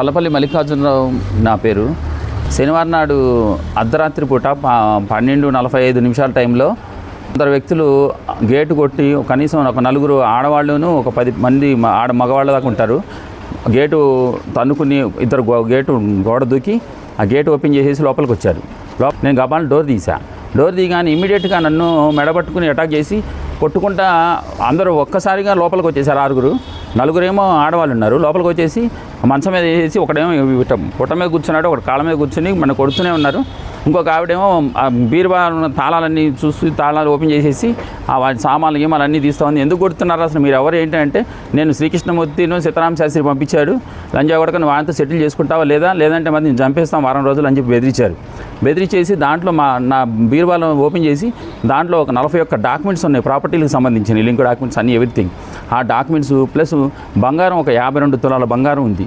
చల్లపల్లి మల్లికార్జునరావు నా పేరు. శనివారం నాడు అర్ధరాత్రి పూట పన్నెండు నలభై ఐదు నిమిషాల టైంలో కొందరు వ్యక్తులు గేటు కొట్టి కనీసం ఒక నలుగురు ఆడవాళ్ళును ఒక పది మంది ఆడ మగవాళ్ళ దాకా ఉంటారు. గేటు తన్నుకుని ఇద్దరు గో- గేటు గోడ దూకి ఆ గేటు ఓపెన్ చేసేసి లోపలికి వచ్చారు. లోప నేను గబాల్ డోర్ తీసా. డోర్ దిగాని ఇమీడియట్గా నన్ను మెడబట్టుకుని అటాక్ చేసి కొట్టుకుంటా అందరూ ఒక్కసారిగా లోపలికి వచ్చేసారు ఆరుగురు. నలుగురేమో ఆడవాళ్ళు ఉన్నారు. లోపలికి వచ్చేసి మంచం మీద వేసేసి ఒకడేమో ఇట పుట్ట మీద కూర్చున్నాడు ఒకటి కాళ్ళ మీద కూర్చుని మన కొడుతూనే ఉన్నారు. ఇంకొక ఆవిడేమో ఆ బీరువా ఉన్న తాళాలన్నీ చూసి తాళాలు ఓపెన్ చేసేసి ఆ వాటి సామాన్లు గీమాలు అన్నీ తీస్తా ఉంది ఎందుకు కొడుతున్నారు అసలు? మీరు ఎవరు ఏంటంటే నేను శ్రీకృష్ణమూర్తిను సీతారామ శాస్త్రి పంపించాడు. లంజా కొడకని నువ్వు సెటిల్ చేసుకుంటావా లేదా? లేదంటే మరి నేను చంపేస్తాం వారం రోజులు అని చెప్పి బెదిరించారు. బెదిరించేసి దాంట్లో మా నా బీరువాలో ఓపెన్ చేసి దాంట్లో ఒక నలభై ఒక్క డాక్యుమెంట్స్ ఉన్నాయి ప్రాపర్టీలకు సంబంధించిన లింక్ డాక్యుమెంట్స్ అన్ని ఎవ్రీథింగ్. ఆ డాక్యుమెంట్స్ ప్లస్ బంగారం ఒక యాభై రెండు తులాల బంగారం ఉంది.